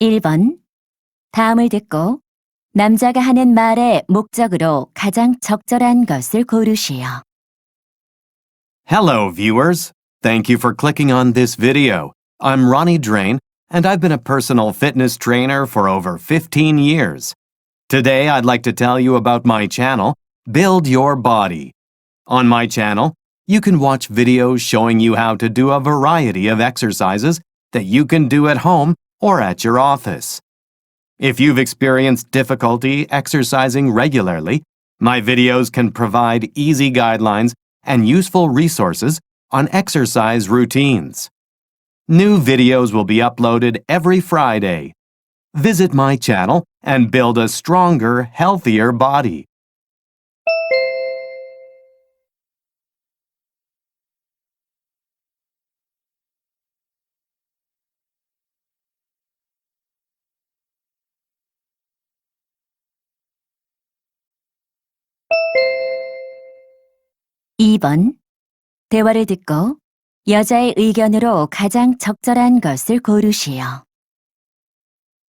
1번. 다음을 듣고 남자가 하는 말의 목적으로 가장 적절한 것을 고르시오. Hello, viewers. Thank you for clicking on this video. I'm Ronnie Drain, and I've been a personal fitness trainer for over 15 years. Today, I'd like to tell you about my channel, Build Your Body. On my channel, you can watch videos showing you how to do a variety of exercises that you can do at home or at your office. If you've experienced difficulty exercising regularly, my videos can provide easy guidelines and useful resources on exercise routines. New videos will be uploaded every Friday. Visit my channel and build a stronger, healthier body. 이 번 대화를 듣고 여자의 의견으로 가장 적절한 것을 고르시오.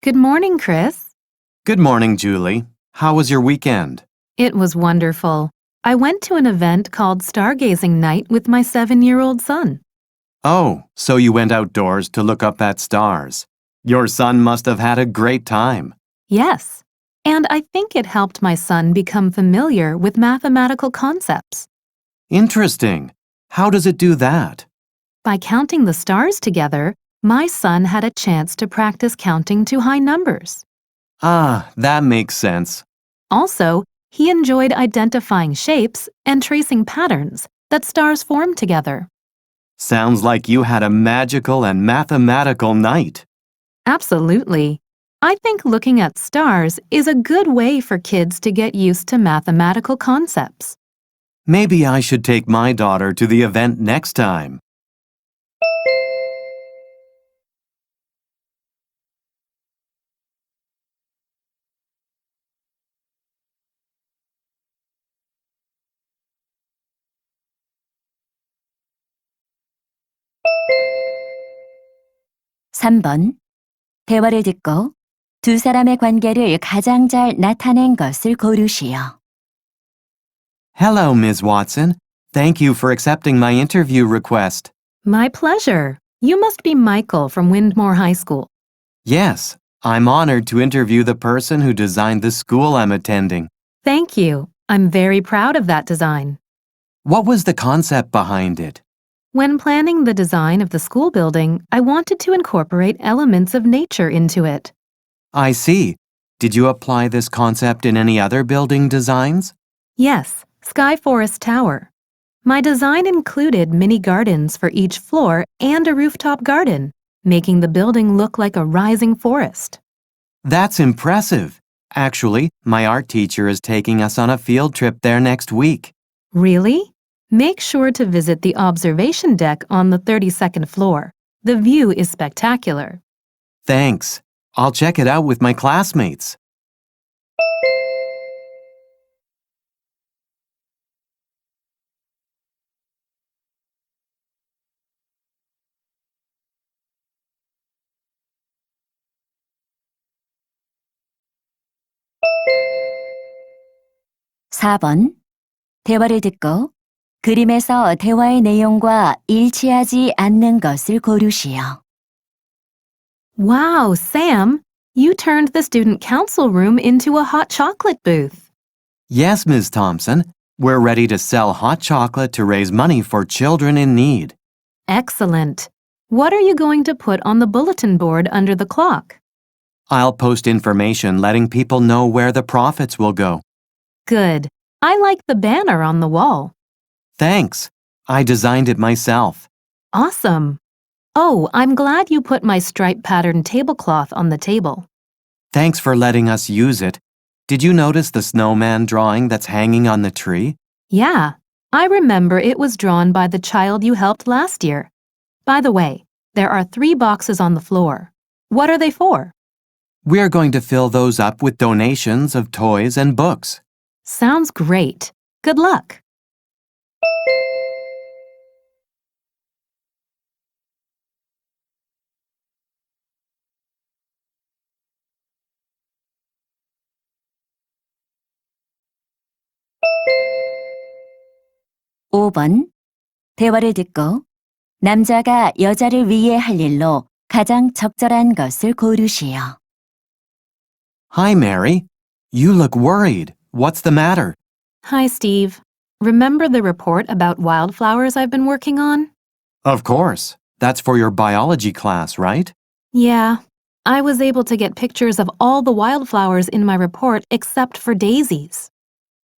Good morning, Chris. Good morning, Julie. How was your weekend? It was wonderful. I went to an event called Stargazing Night with my seven year old son. Oh, so you went outdoors to look up at stars. Your son must have had a great time. Yes. And I think it helped my son become familiar with mathematical concepts. Interesting. How does it do that? By counting the stars together, my son had a chance to practice counting to high numbers. Ah, that makes sense. Also, he enjoyed identifying shapes and tracing patterns that stars form together. Sounds like you had a magical and mathematical night. Absolutely. I think looking at stars is a good way for kids to get used to mathematical concepts. Maybe I should take my daughter to the event next time. 삼 번 대화를 듣고 두 사람의 관계를 가장 잘 나타낸 것을 고르시오. Hello, Ms. Watson. Thank you for accepting my interview request. My pleasure. You must be Michael from Windmore High School. Yes, I'm honored to interview the person who designed the school I'm attending. Thank you. I'm very proud of that design. What was the concept behind it? When planning the design of the school building, I wanted to incorporate elements of nature into it. I see. Did you apply this concept in any other building designs? Yes, Sky Forest Tower. My design included mini gardens for each floor and a rooftop garden, making the building look like a rising forest. That's impressive. Actually, my art teacher is taking us on a field trip there next week. Really? Make sure to visit the observation deck on the 32nd floor. The view is spectacular. Thanks. I'll check it out with my classmates. 사 번 대화를 듣고 그림에서 대화의 내용과 일치하지 않는 것을 고르시오. Wow, Sam, you turned the student council room into a hot chocolate booth. Yes, Ms. Thompson. We're ready to sell hot chocolate to raise money for children in need. Excellent. What are you going to put on the bulletin board under the clock? I'll post information letting people know where the profits will go. Good. I like the banner on the wall. Thanks. I designed it myself. Awesome. Oh, I'm glad you put my stripe pattern tablecloth on the table. Thanks for letting us use it. Did you notice the snowman drawing that's hanging on the tree? Yeah, I remember it was drawn by the child you helped last year. By the way, there are three boxes on the floor. What are they for? We're going to fill those up with donations of toys and books. Sounds great. Good luck. (5번) 대화를 듣고 남자가 여자를 위해 할 일로 가장 적절한 것을 고르시오. Hi, Mary. You look worried. What's the matter? Hi, Steve. Remember the report about wildflowers I've been working on? Of course. That's for your biology class, right? Yeah. I was able to get pictures of all the wildflowers in my report except for daisies.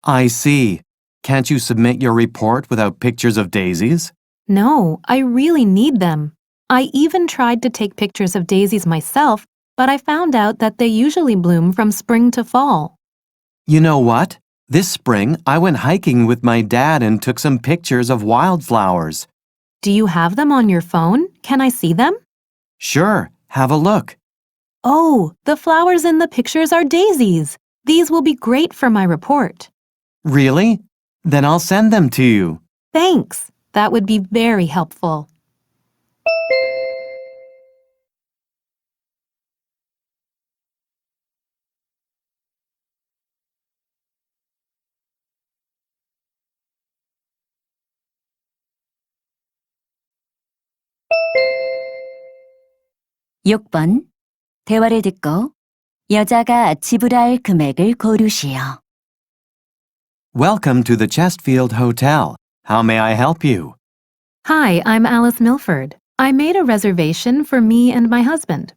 I see. Can't you submit your report without pictures of daisies? No, I really need them. I even tried to take pictures of daisies myself, but I found out that they usually bloom from spring to fall. You know what? This spring, I went hiking with my dad and took some pictures of wildflowers. Do you have them on your phone? Can I see them? Sure, have a look. Oh, the flowers in the pictures are daisies. These will be great for my report. Really? Then I'll send them to you. Thanks. That would be very helpful. 육 번 대화를 듣고 여자가 지불할 금액을 고르시오. Welcome to the Chestfield Hotel. How may I help you? Hi, I'm Alice Milford. I made a reservation for me and my husband.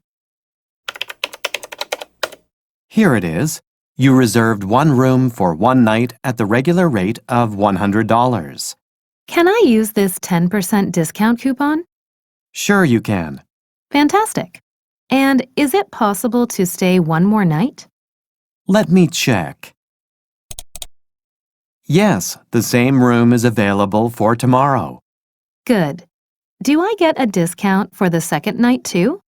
Here it is. You reserved one room for one night at the regular rate of $100. Can I use this 10% discount coupon? Sure, you can. Fantastic. And is it possible to stay one more night? Let me check. Yes, the same room is available for tomorrow. Good. Do I get a discount for the second night too?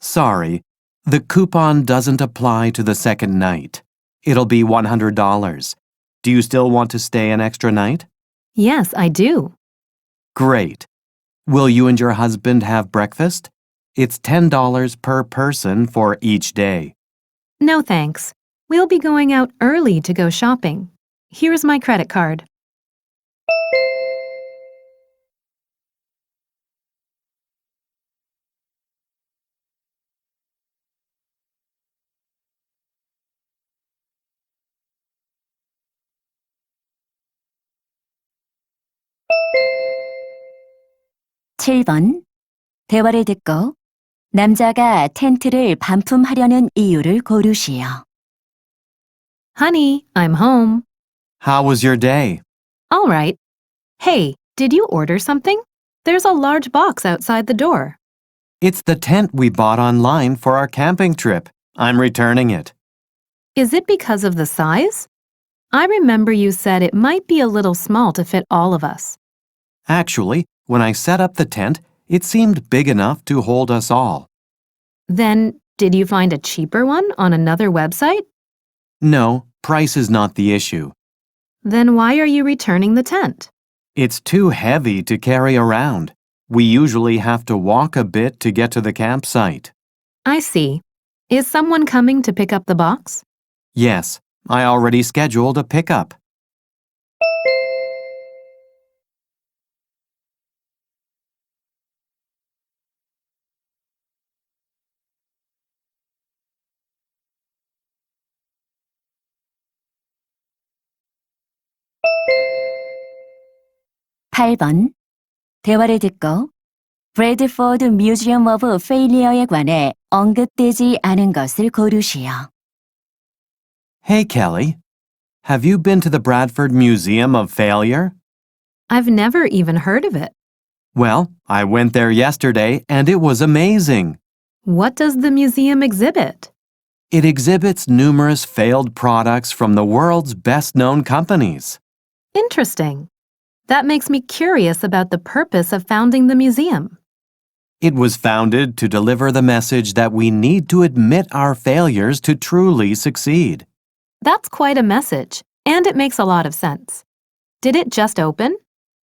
Sorry, the coupon doesn't apply to the second night. It'll be $100. Do you still want to stay an extra night? Yes, I do. Great. Will you and your husband have breakfast? It's $10 per person for each day. No thanks. We'll be going out early to go shopping. Here's my credit card. 칠 번 대화를 듣고 남자가 텐트를 반품하려는 이유를 고르시오. Honey, I'm home. How was your day? All right. Hey, did you order something? There's a large box outside the door. It's the tent we bought online for our camping trip. I'm returning it. Is it because of the size? I remember you said it might be a little small to fit all of us. Actually, when I set up the tent, it seemed big enough to hold us all. Then, did you find a cheaper one on another website? No, price is not the issue. Then why are you returning the tent? It's too heavy to carry around. We usually have to walk a bit to get to the campsite. I see. Is someone coming to pick up the box? Yes, I already scheduled a pickup. 팔 번 대화를 듣고 브래드포드 뮤지엄 오브 페일리어에 관해 언급되지 않은 것을 고르시오. Hey, Kelly. Have you been to the Bradford Museum of Failure? I've never even heard of it. Well, I went there yesterday and it was amazing. What does the museum exhibit? It exhibits numerous failed products from the world's best known companies. Interesting. That makes me curious about the purpose of founding the museum. It was founded to deliver the message that we need to admit our failures to truly succeed. That's quite a message, and it makes a lot of sense. Did it just open?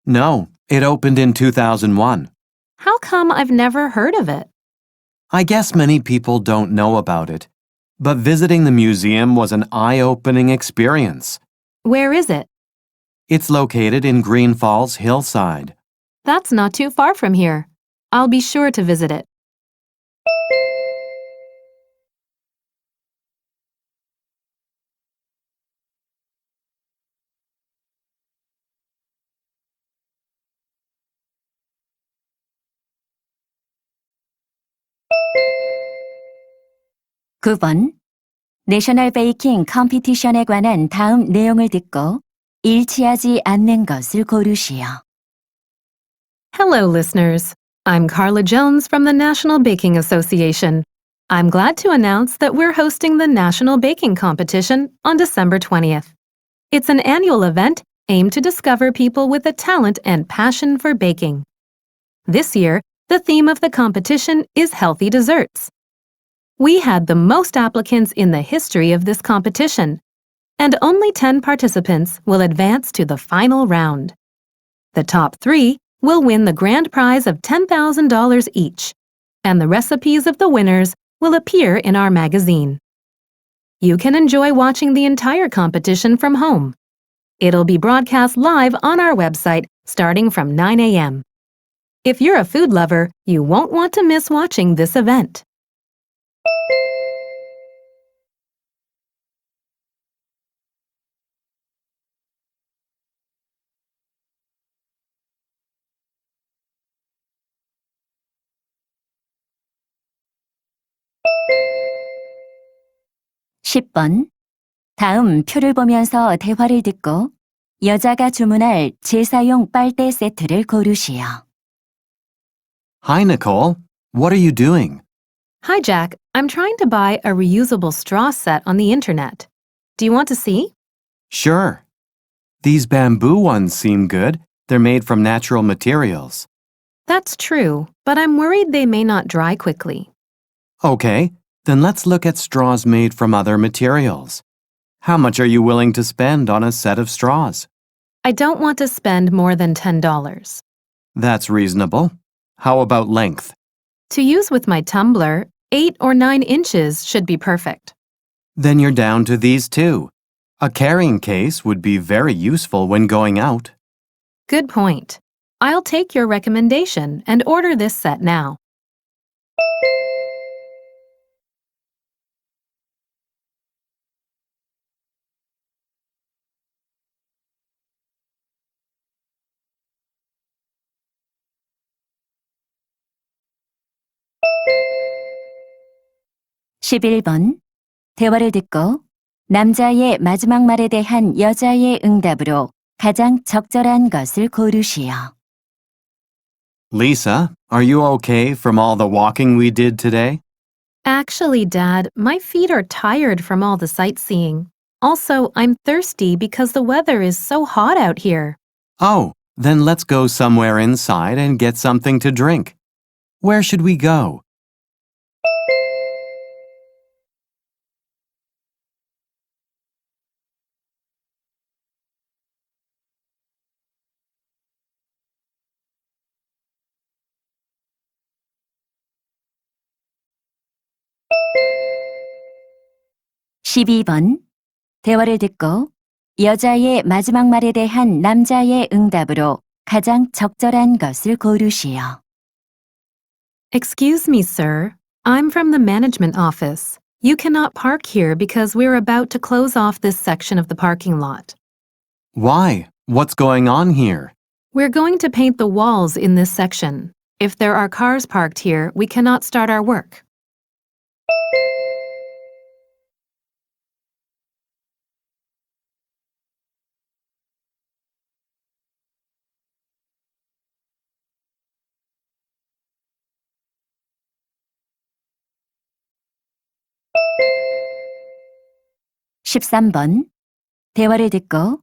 No, it opened in 2001. How come I've never heard of it? I guess many people don't know about it, but visiting the museum was an eye opening experience. Where is it? It's located in Green Falls Hillside. That's not too far from here. I'll be sure to visit it. 구 번 내셔널 베이킹 컴피티션에 관한 다음 내용을 듣고 일치하지 않는 것을 고르시오. Hello, listeners. I'm Carla Jones from the National Baking Association. I'm glad to announce that we're hosting the National Baking Competition on December 20th. It's an annual event aimed to discover people with a talent and passion for baking. This year, the theme of the competition is healthy desserts. We had the most applicants in the history of this competition, and only 10 participants will advance to the final round. The top three will win the grand prize of $10,000 each, and the recipes of the winners will appear in our magazine. You can enjoy watching the entire competition from home. It'll be broadcast live on our website starting from 9 a.m. If you're a food lover, you won't want to miss watching this event. 10번. 다음 표를 보면서 대화를 듣고 여자가 주문할 제사용 빨대 세트를 고르시오. Hi, Nicole. What are you doing? Hi, Jack. I'm trying to buy a reusable straw set on the internet. Do you want to see? Sure. These bamboo ones seem good. They're made from natural materials. That's true, but I'm worried they may not dry quickly. Okay, then let's look at straws made from other materials. How much are you willing to spend on a set of straws? I don't want to spend more than $10. That's reasonable. How about length? To use with my tumbler, 8 or 9 inches should be perfect. Then you're down to these two. A carrying case would be very useful when going out. Good point. I'll take your recommendation and order this set now. 11번. 대화를 듣고 남자의 마지막 말에 대한 여자의 응답으로 가장 적절한 것을 고르시오. Lisa, are you okay from all the walking we did today? Actually, Dad, my feet are tired from all the sightseeing. Also, I'm thirsty because the weather is so hot out here. Oh, then let's go somewhere inside and get something to drink. Where should we go? 십이 번 대화를 듣고 여자의 마지막 말에 대한 남자의 응답으로 가장 적절한 것을 고르시오. Excuse me, sir. I'm from the management office. You cannot park here because we're about to close off this section of the parking lot. Why? What's going on here? We're going to paint the walls in this section. If there are cars parked here, we cannot start our work. 13번. 대화를 듣고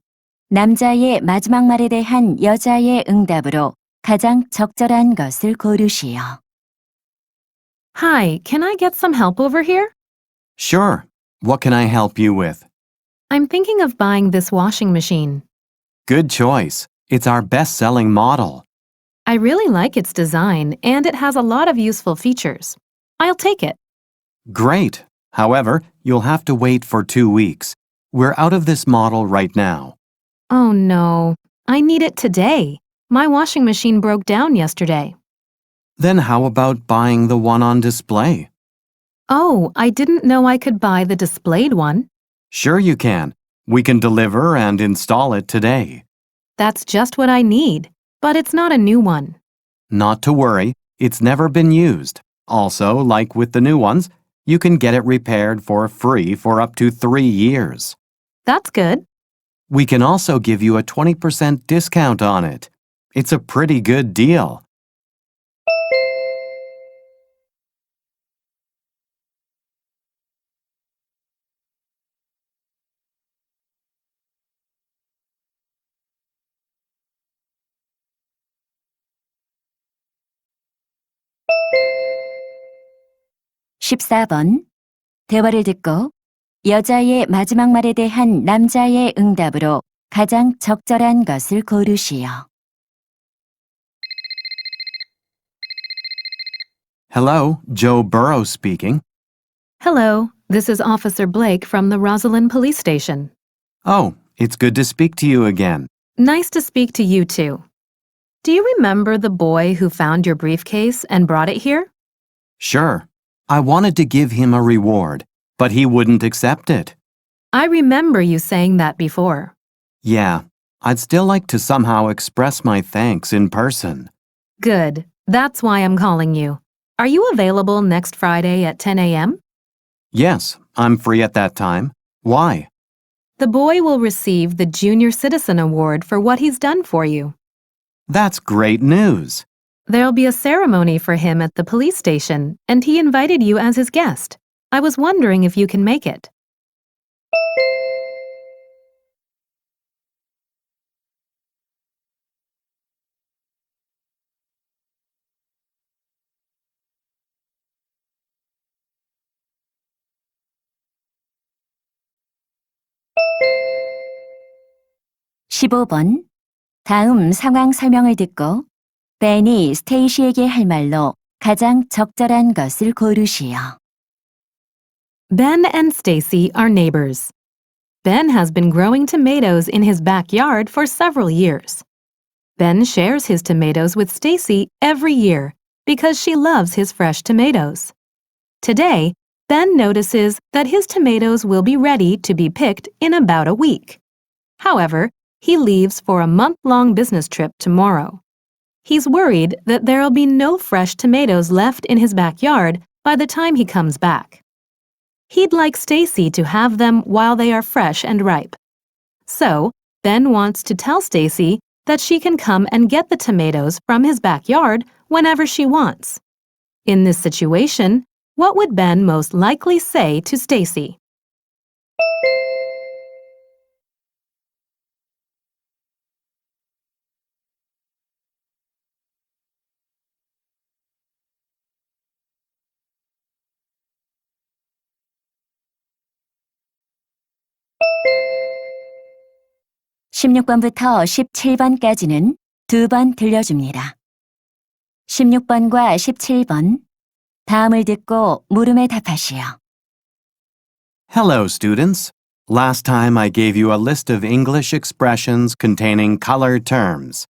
남자의 마지막 말에 대한 여자의 응답으로 가장 적절한 것을 고르시오. Hi, can I get some help over here? Sure. What can I help you with? I'm thinking of buying this washing machine. Good choice. It's our best selling model. I really like its design and it has a lot of useful features. I'll take it. Great. However, you'll have to wait for two weeks. We're out of this model right now. Oh no, I need it today. My washing machine broke down yesterday. Then how about buying the one on display? Oh, I didn't know I could buy the displayed one. Sure you can. We can deliver and install it today. That's just what I need, but it's not a new one. Not to worry, it's never been used. Also, like with the new ones, you can get it repaired for free for up to three years. That's good. We can also give you a 20% discount on it. It's a pretty good deal. 십사 번 대화를 듣고 여자의 마지막 말에 대한 남자의 응답으로 가장 적절한 것을 고르시오. Hello, Joe Burrow speaking. Hello, this is Officer Blake from the Rosalind Police Station. Oh, it's good to speak to you again. Nice to speak to you too. Do you remember the boy who found your briefcase and brought it here? Sure. I wanted to give him a reward, but he wouldn't accept it. I remember you saying that before. Yeah, I'd still like to somehow express my thanks in person. Good. That's why I'm calling you. Are you available next Friday at 10 a.m.? Yes, I'm free at that time. Why? The boy will receive the Junior Citizen Award for what he's done for you. That's great news. There'll be a ceremony for him at the police station, and he invited you as his guest. I was wondering if you can make it. 십오 번 다음 상황 설명을 듣고 벤이 스테이시에게 할 말로 가장 적절한 것을 고르시오. Ben and Stacy are neighbors. Ben has been growing tomatoes in his backyard for several years. Ben shares his tomatoes with Stacy every year because she loves his fresh tomatoes. Today, Ben notices that his tomatoes will be ready to be picked in about a week. However, he leaves for a month-long business trip tomorrow. He's worried that there'll be no fresh tomatoes left in his backyard by the time he comes back. He'd like Stacy to have them while they are fresh and ripe. So, Ben wants to tell Stacy that she can come and get the tomatoes from his backyard whenever she wants. In this situation, what would Ben most likely say to Stacy? 십육 번부터 십칠 번까지는 두 번 들려줍니다. 십육 번과 십칠 번 다음을 듣고 물음에 답하시오. Hello, students. Last time I gave you a list of English expressions containing color terms.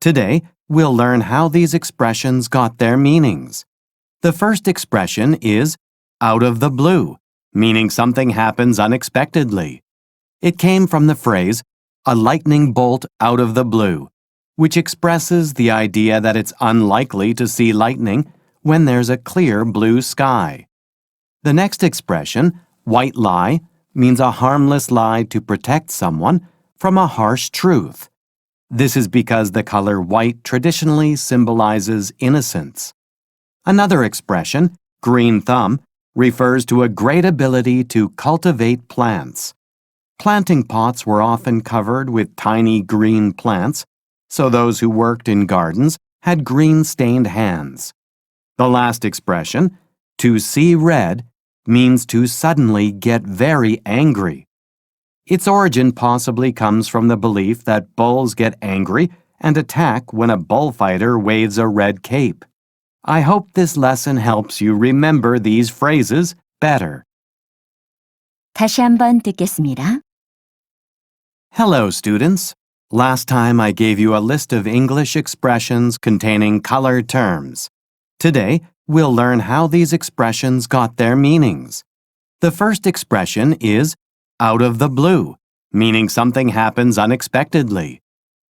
Today, we'll learn how these expressions got their meanings. The first expression is out of the blue, meaning something happens unexpectedly. It came from the phrase a lightning bolt out of the blue, which expresses the idea that it's unlikely to see lightning when there's a clear blue sky. The next expression, white lie, means a harmless lie to protect someone from a harsh truth. This is because the color white traditionally symbolizes innocence. Another expression, green thumb, refers to a great ability to cultivate plants. Planting pots were often covered with tiny green plants, so those who worked in gardens had green stained hands. The last expression, to see red, means to suddenly get very angry. Its origin possibly comes from the belief that bulls get angry and attack when a bullfighter waves a red cape. I hope this lesson helps you remember these phrases better. 다시 한번 듣겠습니다. Hello, students. Last time I gave you a list of English expressions containing color terms. Today, we'll learn how these expressions got their meanings. The first expression is out of the blue, meaning something happens unexpectedly.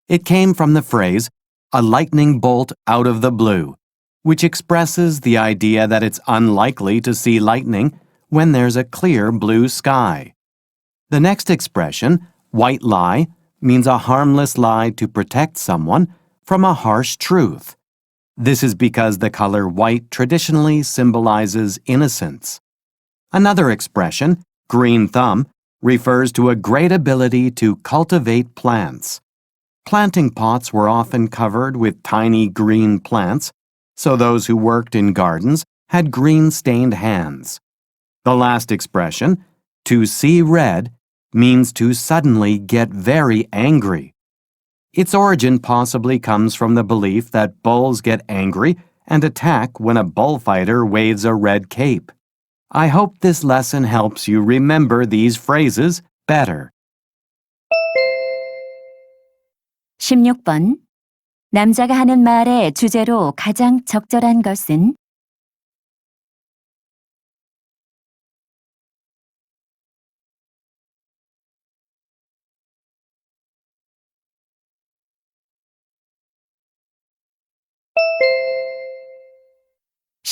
It came from the phrase a lightning bolt out of the blue, which expresses the idea that it's unlikely to see lightning when there's a clear blue sky. The next expression, white lie, means a harmless lie to protect someone from a harsh truth. This is because the color white traditionally symbolizes innocence. Another expression, green thumb, refers to a great ability to cultivate plants. Planting pots were often covered with tiny green plants, so those who worked in gardens had green stained hands. The last expression, to see red, means to suddenly get very angry. Its origin possibly comes from the belief that bulls get angry and attack when a bullfighter waves a red cape. I hope this lesson helps you remember these phrases better. 16번. 남자가 하는 말의 주제로 가장 적절한 것은